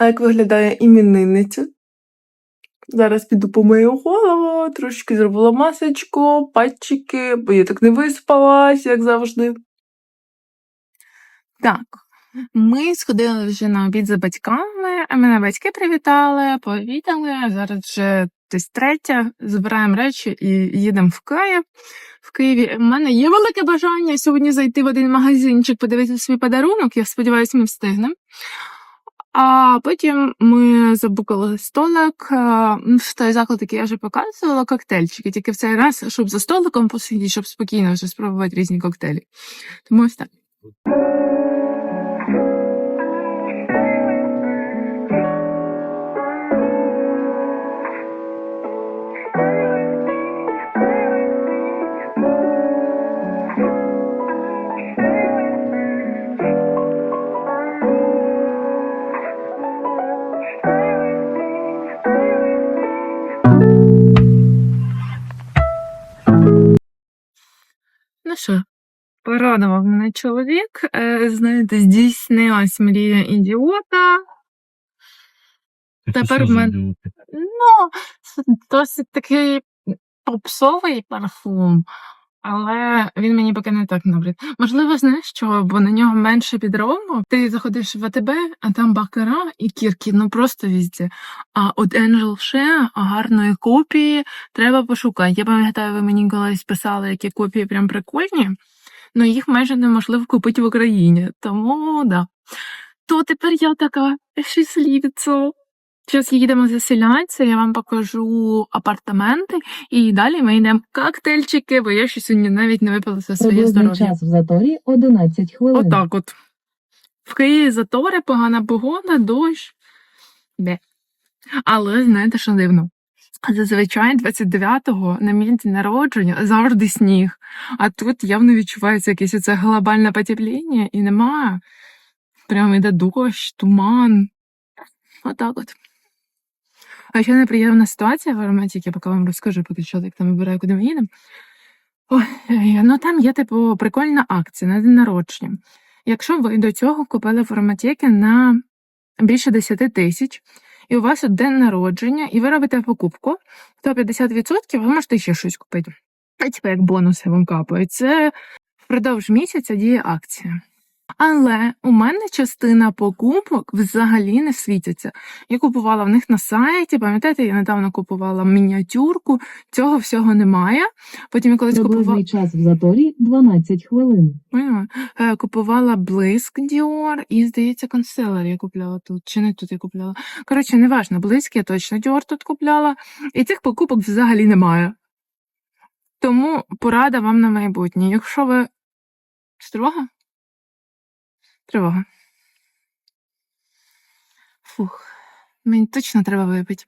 А як виглядає іменинниця? Зараз піду помию голову, трошки зробила масочку, патчики, бо я так не виспалась, як завжди. Так, ми сходили вже на обід за батьками, а мене батьки привітали, повітали. Зараз вже десь третя, збираємо речі і їдемо в Київ. В Києві в мене є велике бажання сьогодні зайти в один магазинчик, подивитися свій подарунок. Я сподіваюся, ми встигнемо. А потім ми забукали столик е, в той заклад, який я вже показувала, коктейльчики. Тільки в цей раз, щоб за столиком посидіти, щоб спокійно вже спробувати різні коктейлі. Тому ось так. Порадував мене чоловік. Е, знаєте, здійснилась мрія ідіота. Тепер в мене- Ну, досить такий попсовий парфум, але він мені поки не так набрид. Можливо, знаєш що, бо на нього менше підробу. Ти заходиш в АТБ, а там бакара і кірки, ну просто візде. А от Angel Shea гарної копії треба пошукати. Я пам'ятаю, ви мені колись писали, які копії прям прикольні, але їх майже неможливо купити в Україні. Тому да. То тепер я така щасливиця. Зараз їдемо заселятися, я вам покажу апартаменти, і далі ми йдемо коктейльчики, бо я ще сьогодні навіть не випила за своє здоров'я. час в заторі 11 хвилин. Отак от. В Києві затори, погана погода, дощ. Де. Але знаєте, що дивно? Зазвичай 29-го на мій народження завжди сніг. А тут явно відчувається якесь оце глобальне потепління і немає. Прямо йде дощ, туман. Отак от. А ще неприємна ситуація в ароматі, я поки вам розкажу, поки що як там вибираю, куди ми їдемо. Е, ну там є, типу, прикольна акція на день народження. Якщо ви до цього купили в ароматеки на більше 10 тисяч, і у вас день народження, і ви робите покупку, то 50% ви можете ще щось купити. А типу як бонуси вам капають. Це впродовж місяця діє акція. Але у мене частина покупок взагалі не світяться. Я купувала в них на сайті, пам'ятаєте, я недавно купувала мініатюрку, цього всього немає. Потім я колись купувала. Час в заторі 12 хвилин. Е, Купувала блиск Dior і, здається, консилер я купляла тут. Чи не тут я купляла? Коротше, неважно, блиск я точно Dior тут купляла. І цих покупок взагалі немає. Тому порада вам на майбутнє. Якщо ви. Тривога? Тривога. Фух. Мені точно треба випити.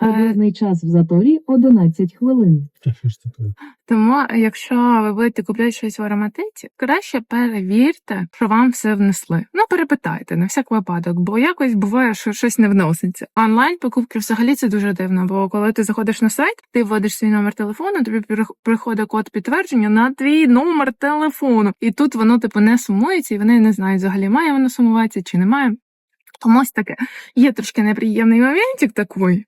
Приблизний час в заторі 11 хвилин. Та що ж таке? Тому, якщо ви будете купляти щось в ароматиці, краще перевірте, що вам все внесли. Ну, перепитайте на всяк випадок, бо якось буває, що щось не вноситься. Онлайн покупки взагалі це дуже дивно, бо коли ти заходиш на сайт, ти вводиш свій номер телефону, тобі приходить код підтвердження на твій номер телефону. І тут воно типу не сумується, і вони не знають взагалі, має воно сумуватися чи не має. Тому ось таке. Є трошки неприємний моментик такий.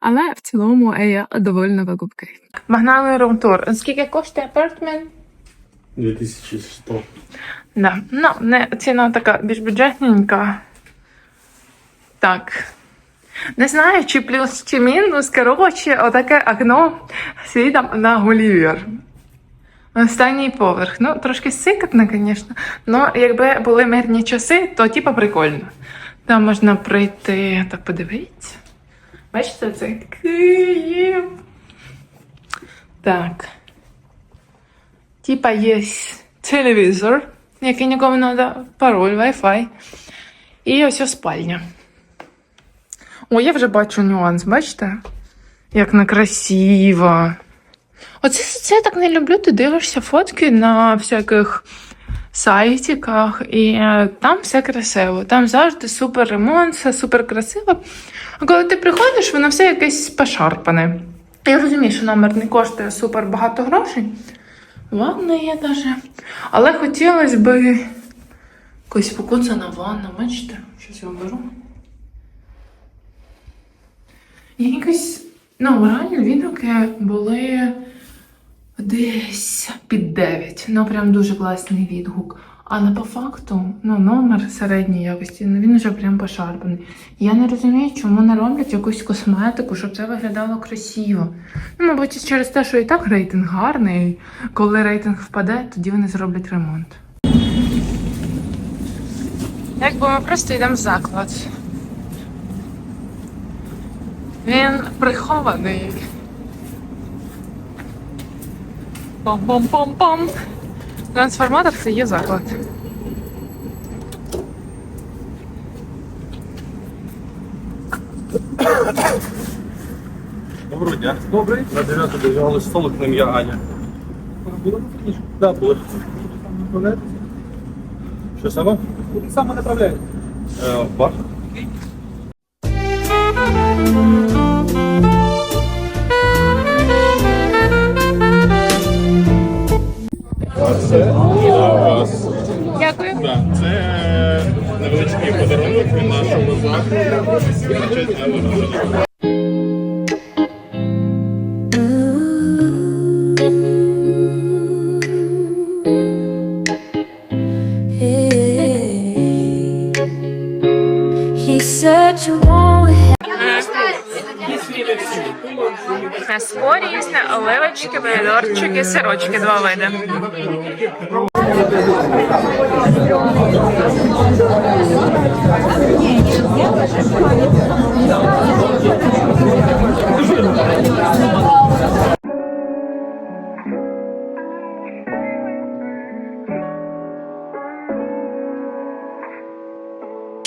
Але в цілому е, я довольна покупкою. Магнали румтур. Скільки коштує апартмент? 2100. Да. Ну, не, ціна така більш бюджетненька. Так. Не знаю, чи плюс, чи мінус. Коротше, отаке окно світом на Гулівер. Останній поверх. Ну, трошки сикотно, звісно. але якби були мирні часи, то типа прикольно. Там можна прийти так подивитися. Бачите, це Київ. Так. Типа є телевізор, який нікому не треба, пароль, Wi-Fi. І ось спальня. О, я вже бачу нюанс, бачите? Як некрасиво. Оце це я так не люблю. Ти дивишся фотки на всяких сайтиках, і е, там все красиво. Там завжди супер ремонт, все супер красиво. А коли ти приходиш, воно все якесь пошарпане. Я розумію, що номер не коштує супер багато грошей. Ванна є даже. Але хотілося б якось покуцана ванна, бачите? Щось я беру. Я якось, ну, реально відгуки були десь під 9. Ну, прям дуже класний відгук. Але по факту, ну, номер середньої якості, ну він вже прям пошарпаний. Я не розумію, чому не роблять якусь косметику, щоб це виглядало красиво. Ну, мабуть, через те, що і так рейтинг гарний. Коли рейтинг впаде, тоді вони зроблять ремонт. Якби ми просто йдемо в заклад. Він прихований. Пам-пам-пам-пам. Трансформатор це є заклад. Доброго дня. Добрий. На 9 дозвали столик на ім'я Аня. Було Так, були. Що саме? Куди саме направляєте? Е, в бар. He said you won't М'ясо існе оливочки, помідорчики, сирочки, два види.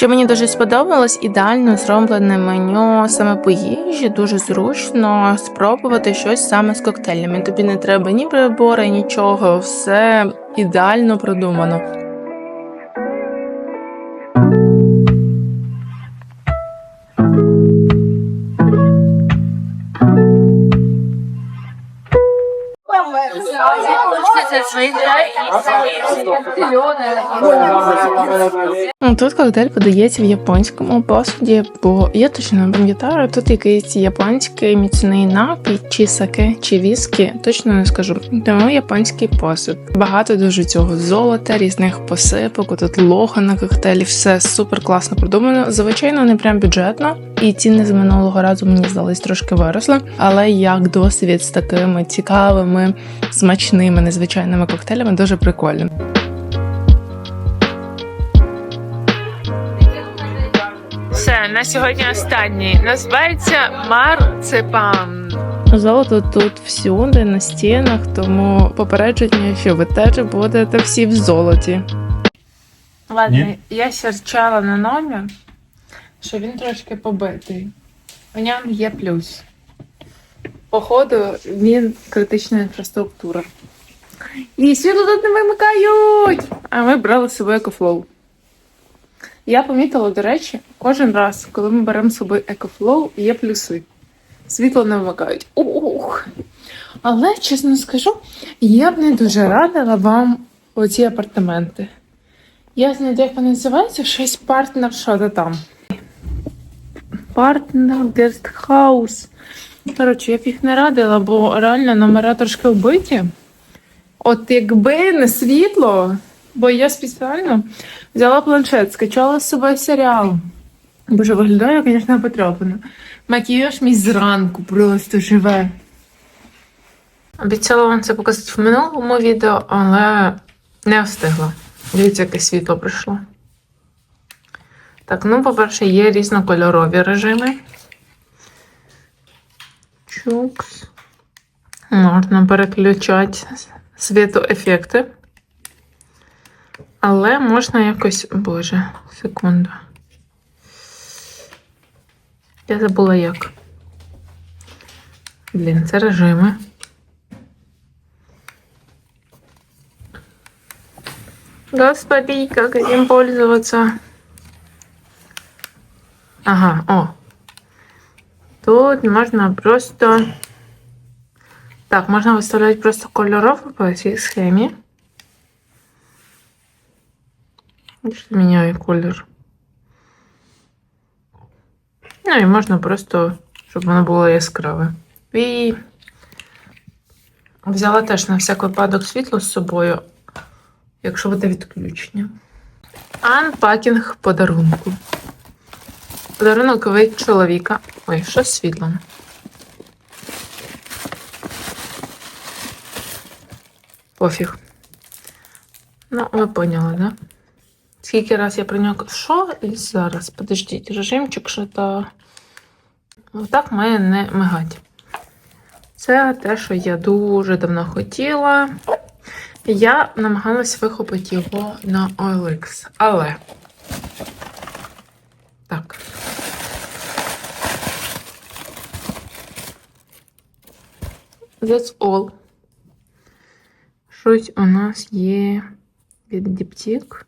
Що мені дуже сподобалось, ідеально зроблене меню саме по їжі, дуже зручно спробувати щось саме з коктейлями. Тобі не треба ні прибори, нічого, все ідеально продумано. Ну, Тут коктейль подається в японському посуді, бо я точно не пам'ятаю, тут якийсь японський міцний напій, чи саке, чи віскі, точно не скажу. Тому японський посуд. Багато дуже цього золота, різних посипок, тут лого на коктейлі, все супер класно продумано. Звичайно, не прям бюджетно, і ціни з минулого разу мені здались трошки виросли. Але як досвід з такими цікавими, смачними, незвичайними коктейлями дуже прикольно. Все, на сьогодні останній. Називається марципан. Золото тут всюди, на стінах, тому попередження, що ви теж будете всі в золоті. Ладно, Ні. я сірчала на номер, що він трошки побитий. У ньому є плюс. Походу, він критична інфраструктура. І світло тут не вимикають! А ми брали з собою екофлоу. Я помітила, до речі, кожен раз, коли ми беремо з собою екофлоу, є плюси. Світло не вмикають. Ух. Але, чесно скажу, я б не дуже радила вам оці апартаменти. Я знайду, як вони називаються, щось партнер, що то там. Партнер гестхаус. Коротше, я б їх не радила, бо реально номера трошки вбиті. От якби не світло, бо я спеціально взяла планшет, скачала з собою серіал. Боже, виглядає, звісно, потрапано. Макіяж мій зранку просто живе. Обіцяла вам це показати в минулому відео, але не встигла. Дивіться, яке світло прийшло. Так, ну, по-перше, є різнокольорові режими. Чукс. Можна переключати світоефекти. Але можна якось. Боже, секунду. Я забула як. Блін, це режими. Господи, как этим пользоваться? Ага, о. Тут можно просто... Так, можно выставлять просто кольоровку по этой схеме. Что меняю колер. Ну и можно просто щоб воно було яскраве. І взяла теж на всяк випадок світло з собою, якщо буде відключення. Анпакінг подарунку. Подарунок від чоловіка. Ой, що з світлом? Пофіг. Ну, ви поняли, да? Скільки раз я про нього. Що і зараз? Подождіть, режимчик, що то. Отак має не мигати. Це те, що я дуже давно хотіла. Я намагалась вихопити його на OLX. Але. Так. That's all. Щось у нас є від Діптік.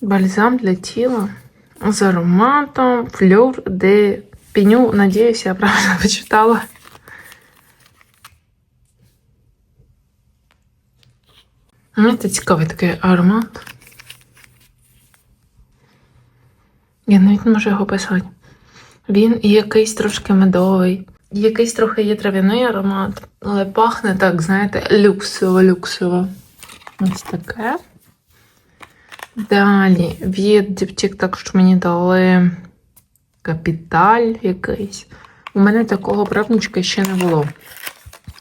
Бальзам для тіла з ароматом флюр де пеню. Надіюсь, я правильно почитала. Мені це цікавий такий аромат. Я навіть не можу його писати. Він якийсь трошки медовий, якийсь трохи є трав'яний аромат, але пахне так, знаєте, люксово-люксово. Ось таке. Далі від Діптік також мені дали капіталь якийсь. У мене такого пробничка ще не було.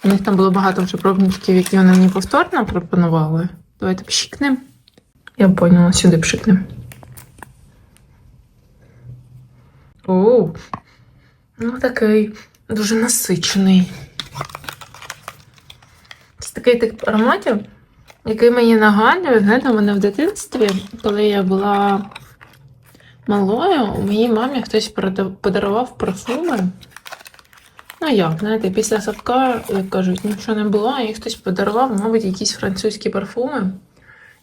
У них там було багато вже пробничків, які вони мені повторно пропонували. Давайте пшикнемо. Я поняла, сюди пшикнемо. Оу, ну такий дуже насичений. Це такий тип ароматів, який мені нагадує, знаєте, у мене в дитинстві, коли я була малою, у моїй мамі хтось подарував парфуми. Ну як, знаєте, після садка, як кажуть, нічого не було, і хтось подарував, мабуть, якісь французькі парфуми.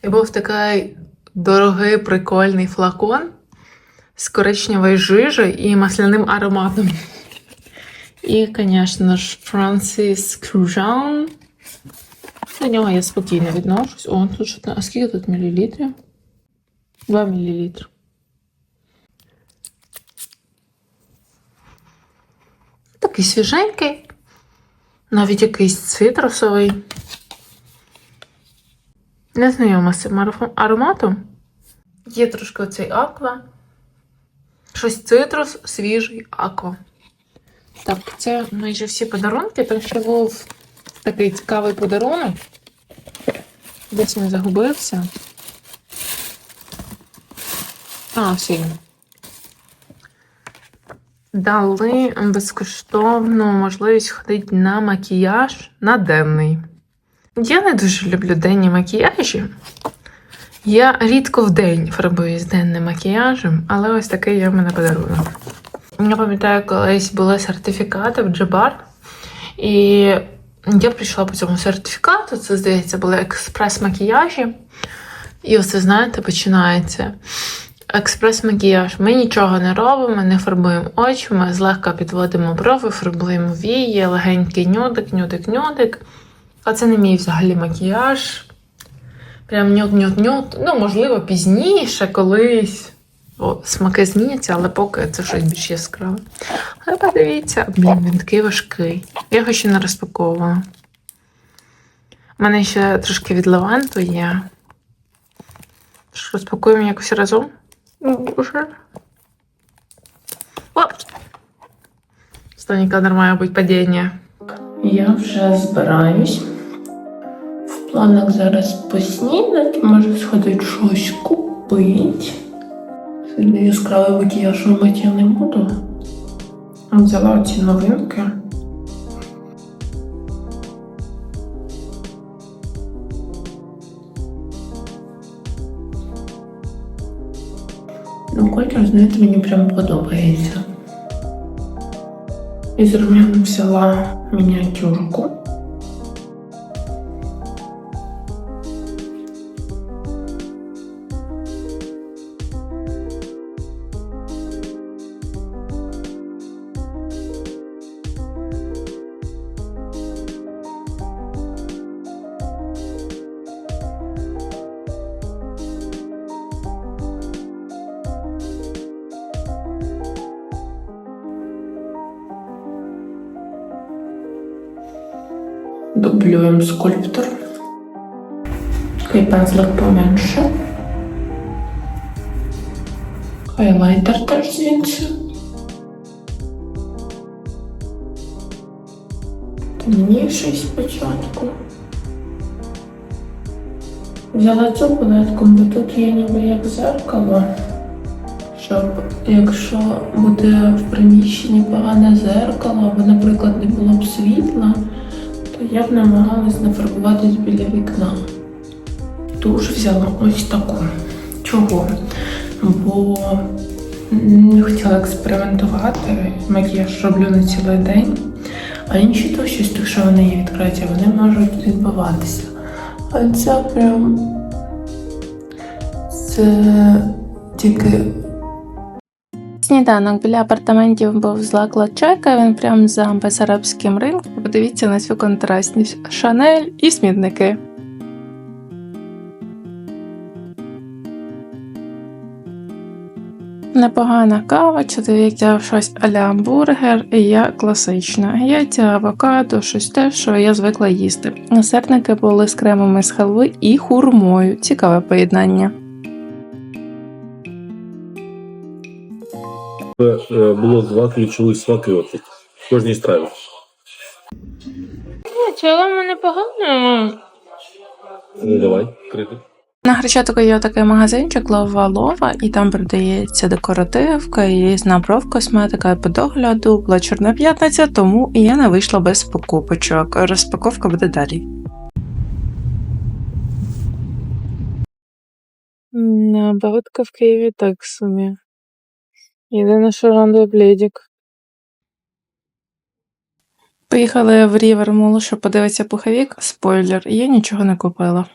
І був такий дорогий, прикольний флакон з коричневою жижею і масляним ароматом. І, звісно ж, Франсіс Кружан. До нього я спокійно відношусь. О, тут що. А скільки тут мілілітрів? 2 мілілітри. Такий свіженький. Навіть якийсь цитрусовий. Не знайома з цим ароматом. Є трошки оцей аква. Щось цитрус, свіжий аква. Так, це майже всі подарунки. Там ще був такий цікавий подарунок. Десь він загубився. А, все. Дали безкоштовну можливість ходити на макіяж на денний. Я не дуже люблю денні макіяжі. Я рідко в день фарбуюсь денним макіяжем, але ось такий є в мене подарунок. Я пам'ятаю, колись були сертифікати в Джабар, і я прийшла по цьому сертифікату. Це, здається, були експрес-макіяжі. І оце, знаєте, починається. Експрес-макіяж. Ми нічого не робимо, не фарбуємо очі, ми злегка підводимо брови, фарбуємо вії, легенький нюдик, нюдик, нюдик. А це не мій взагалі макіяж. Прям нюд-нюд-нюд. Ну, можливо, пізніше, колись. О, смаки зміняться, але поки це щось більш яскраве. Але подивіться, блін, він такий важкий. Я його ще не розпаковувала. У мене ще трошки від лаванту є. Що, розпакуємо якось разом? Ну, Уже. Оп! Останній кадр має бути падіння. Я вже збираюсь. В планах зараз поснідати, може сходити щось купити. Яскравий макіяж робити я не буду. А Взяла ці новинки. Ну, колір, знаєте, мені прям подобається. Із румян взяла мініатюрку. Дублюємо скульптор. Такий пензлик поменше. Хайлайтер теж звідси. Темніший спочатку. Взяла цю палетку, бо тут є ніби як зеркало. Щоб якщо буде в приміщенні погане зеркало, або, наприклад, не було б світла, я б намагалась нафарбуватись біля вікна. Туш взяла ось таку. Чого? Бо не хотіла експериментувати. Макіяж роблю на цілий день, а інші туші, що вони є відкриті, вони можуть відбиватися. А це прям це тільки Сніданок біля апартаментів був з Лакла Чека, він прям за Бесарабським ринком. Подивіться на цю контрастність. Шанель і смітники. Непогана кава, чоловік взяв щось а-ля бургер, і я класична. Яйця, авокадо, щось те, що я звикла їсти. Сирники були з кремами з халви і хурмою. Цікаве поєднання. Було два ключові смаки от в кожній страві. Цілому непогано. Ну, давай, крити. На Хрещатику є такий магазинчик Лова Лова, і там продається декоративка, і різна профкосметика і по догляду. Була чорна п'ятниця, тому і я не вийшла без покупочок. Розпаковка буде далі. Погодка в Києві так собі. Єдине, що радує блідік. Поїхали в Рівермол, щоб подивитися пуховік. Спойлер, я нічого не купила.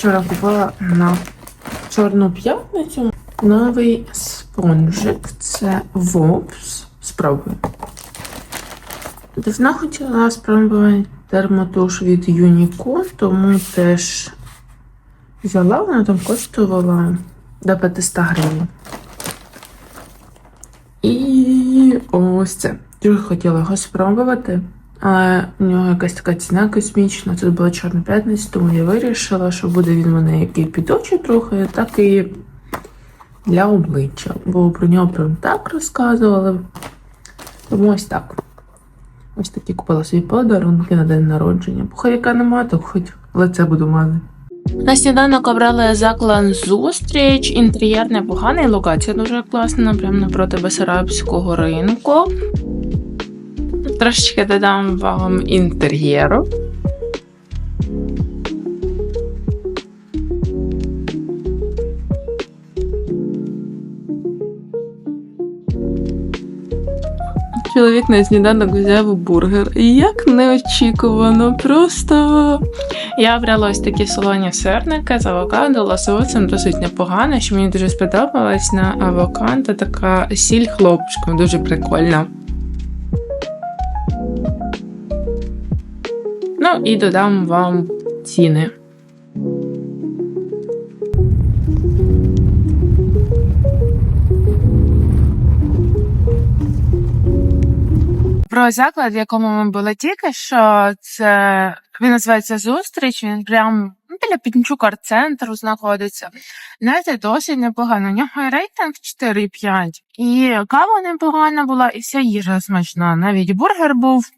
Вчора купила на Чорну п'ятницю новий спонжик. Це Вопс. Спробую. Давно хотіла спробувати термотуш від Юніко, тому теж взяла, вона там коштувала до 500 гривень. І ось це. Дуже хотіла його спробувати. Але у нього якась така ціна космічна. Тут була чорна п'ятниця, тому я вирішила, що буде він мене як і під очі трохи, так і для обличчя. Бо про нього прям так розказували. Тому ось так. Ось такі купила собі подарунки на день народження. Пуховіка немає, то хоч лице буду мати. На сніданок обрали заклад зустріч. Інтер'єр непоганий, локація дуже класна, прямо напроти Бесарабського ринку. Трошечки додам вам інтер'єру. Чоловік на сніданок взяв бургер. І як неочікувано, просто я обрала ось такі солоні сирники з авокадо, лососом досить непогано, що мені дуже сподобалось на авокадо така сіль хлопчиком, дуже прикольна. Ну і додам вам ціни. Про заклад, в якому ми були тільки що, це він називається Зустріч. Він прям ну, біля Пінчук арт-центру знаходиться. Знаєте, досить непогано. У нього рейтинг 4,5. І кава непогана була, і вся їжа смачна. Навіть бургер був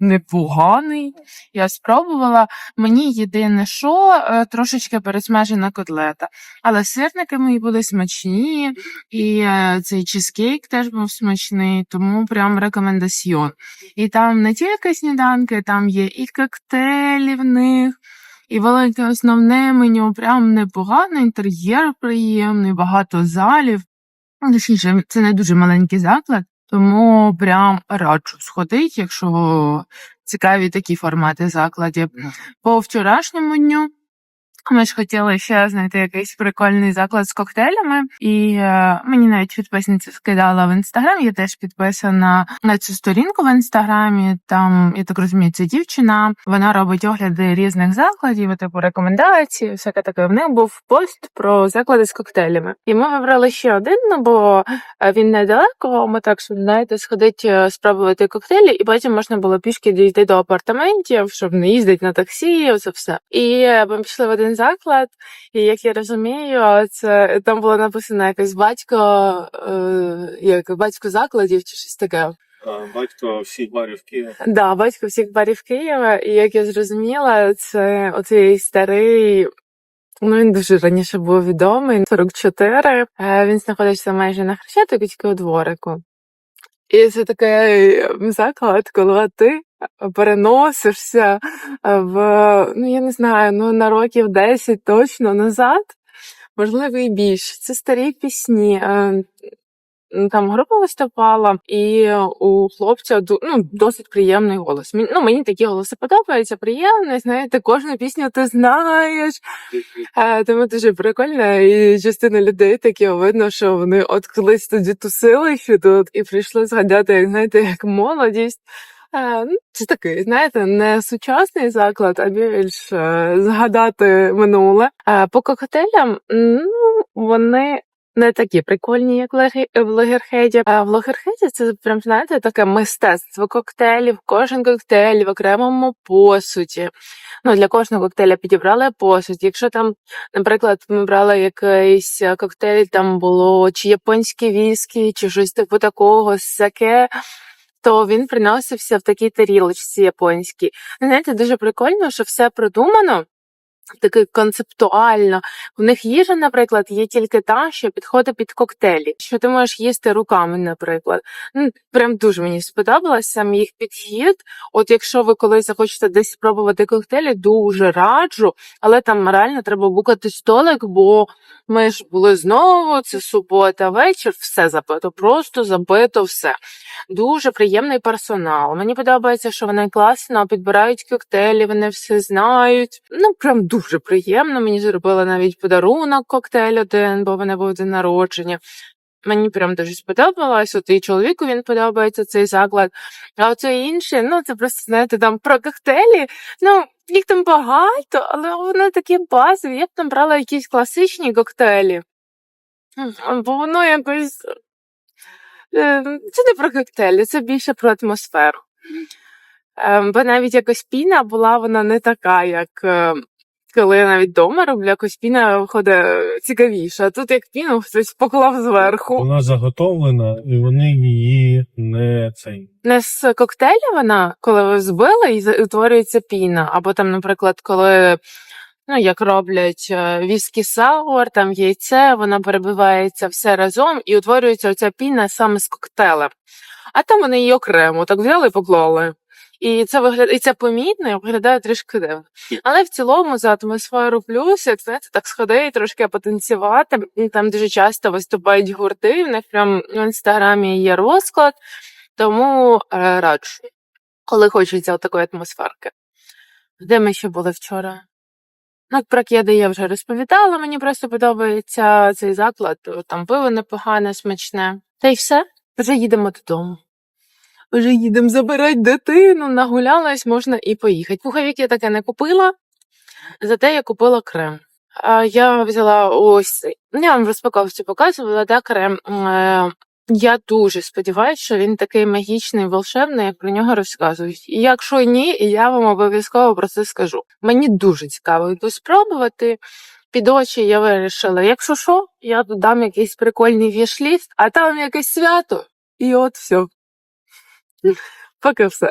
непоганий. Я спробувала. Мені єдине, що е, трошечки пересмажена котлета. Але сирники мої були смачні, і е, цей чизкейк теж був смачний, тому прям рекомендаціон. І там не тільки сніданки, там є і коктейлі в них, і велике основне меню, прям непогано, інтер'єр приємний, багато залів. Точніше, це не дуже маленький заклад, тому прям раджу сходити, якщо цікаві такі формати закладів. По вчорашньому дню ми ж хотіли ще знайти якийсь прикольний заклад з коктейлями, і е, мені навіть підписниця скидала в інстаграм. Я теж підписана на цю сторінку в інстаграмі. Там я так розумію, це дівчина. Вона робить огляди різних закладів, типу рекомендації, всяке таке. В них був пост про заклади з коктейлями. І ми вибрали ще один, ну бо е, він недалеко. Ми так знаєте, сходить е, спробувати коктейлі, і потім можна було пішки дійти до апартаментів, щоб не їздити на таксі. Оце все. І е, ми пішли в один заклад, і як я розумію, це там було написано якось батько, е, як батько закладів чи щось таке. Батько всіх барів Києва. Да, батько всіх барів Києва, і як я зрозуміла, це оцей старий. Ну, він дуже раніше був відомий, 44. Е, Він знаходиться майже на хрещатику, тільки у дворику. І це такий заклад, коли ти переносишся в, ну я не знаю, ну на років 10 точно назад, можливо, і більше. Це старі пісні. Е, Там група виступала, і у хлопця ну, досить приємний голос. Мені- Ну, мені такі голоси подобаються, приємний, знаєте, кожну пісню ти знаєш. Е, Тому дуже прикольно, і частина людей такі видно, що вони от колись тоді тусили ще тут і прийшли згадати, як знаєте, як молодість. Е, ну, Це такий, знаєте, не сучасний заклад, а більш е, згадати минуле. Е, По коктейлям, ну, вони не такі прикольні, як в Логерхеді. А в Логерхеді це прям, знаєте, таке мистецтво коктейлів, кожен коктейль в окремому посуді. Ну, для кожного коктейля підібрали посуд. Якщо там, наприклад, ми брали якийсь коктейль, там було чи японське віскі, чи щось типу такого, саке, то він приносився в такій тарілочці японській. Знаєте, дуже прикольно, що все продумано. Таки концептуально. У них їжа, наприклад, є тільки та, що підходить під коктейлі, що ти можеш їсти руками, наприклад. Ну, прям дуже мені сподобалось сам їх підхід. От якщо ви колись захочете десь спробувати коктейлі, дуже раджу, але там реально треба букати столик, бо ми ж були знову, це субота, вечір, все забито, просто забито все. Дуже приємний персонал. Мені подобається, що вони класно підбирають коктейлі, вони все знають. Ну, прям дуже приємно. Мені зробили навіть подарунок коктейль один, бо в мене був день народження. Мені прям дуже сподобалось. От і чоловіку він подобається цей заклад. А оце інше, ну це просто знаєте, там про коктейлі. Ну, їх там багато, але вони такі базові. Я б там брала якісь класичні коктейлі. Бо воно якось. е, Це не про коктейлі, це більше про атмосферу. Ем, Бо навіть якось піна була вона не така, як е, коли я навіть вдома роблю, якось піна виходить цікавіша. А тут як піну хтось поклав зверху. Вона заготовлена, і вони її не цей. Не з коктейля вона, коли ви збили і утворюється піна. Або там, наприклад, коли. Ну, як роблять е, віскі сауер, там яйце, воно перебивається все разом і утворюється оця піна саме з коктейлем. А там вони її окремо так взяли і поклали. І це виглядає, і це помітно, і виглядає трішки дивно. Але в цілому за атмосферу плюс, як знаєте, так сходити, трошки потанцювати. Там дуже часто виступають гурти. В них прям в інстаграмі є розклад. Тому е, раджу, коли хочеться такої атмосферки. Де ми ще були вчора? Ну, про кеди я вже розповідала, мені просто подобається цей заклад, там пиво непогане, смачне. Та й все, вже їдемо додому. Вже їдемо забирати дитину, нагулялась, можна і поїхати. Пуховик я таке не купила, зате я купила крем. А я взяла ось Я вам розпаковці показувала, да, крем. Е, Я дуже сподіваюся, що він такий магічний, волшебний, як про нього розказують. І якщо ні, я вам обов'язково про це скажу. Мені дуже цікаво йду спробувати. Під очі я вирішила, якщо що, я додам якийсь прикольний вішліст, а там якесь свято, і от все. Поки все.